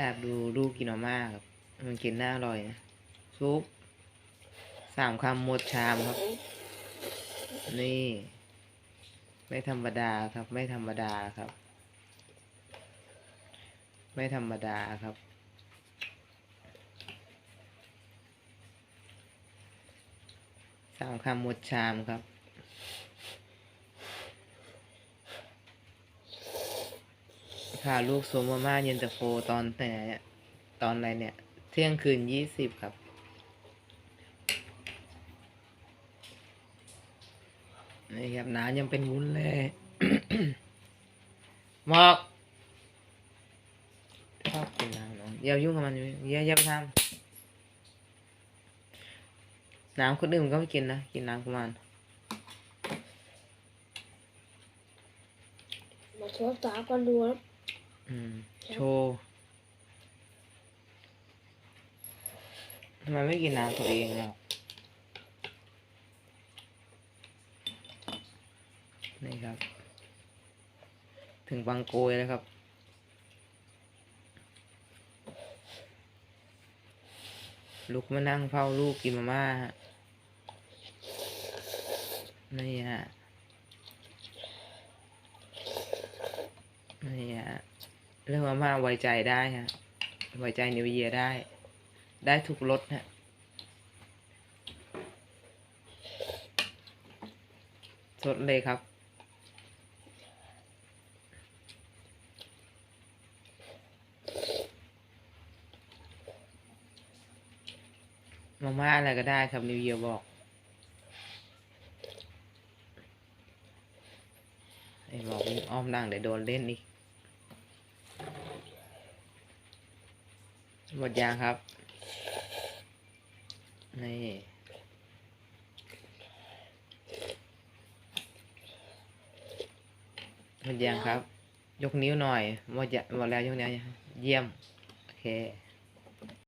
แอบดูลูกกินมาม่าครับ มันกินน่าอร่อยนะซุปสามคำหมดชามครับ นี่ ไม่ธรรมดาครับ ไม่ธรรมดาครับ ไม่ธรรมดาครับ สามคำหมดชามครับ ค่ะลูกโซมาม่าเย็นตาโฟตอนแต่ยตอนอะไรเนี่ย เที่ยงคืนยี่สิบครับ นี่ครับน้ำยังเป็นวุ้นเลยมอกชอบกินน้ำน้องอย่ายุ่งกับมันอย่าอย่าไปทำน้ำคนอื่นมันก็ไม่กินนะ กินน้ำของมันมาทดสอบกันดูครับ โชว์ทำไมไม่กินน้ำตัวเองหรอกนี่ครับ ถึงบางโกยแล้วครับลุกมานั่งเฝ้าลูกกินมาม่าฮะ นี่ฮะ นี่ฮะ เรื่องมาม่าไว้ใจได้ฮะ ไว้ใจนิวเยียได้ ได้ทุกรสฮะสดเลยครับ มาม่าอะไรก็ได้ครับนิวเยียบอกไอ้บอกวิ่งอ้อมดังเดี๋ยวโดนเล่นอีก หมดยางครับ นี่หมดยางครับ ยกนิ้วหน่อยหมดยาหมดแล้วยกนิ้วเยี่ยม โอเค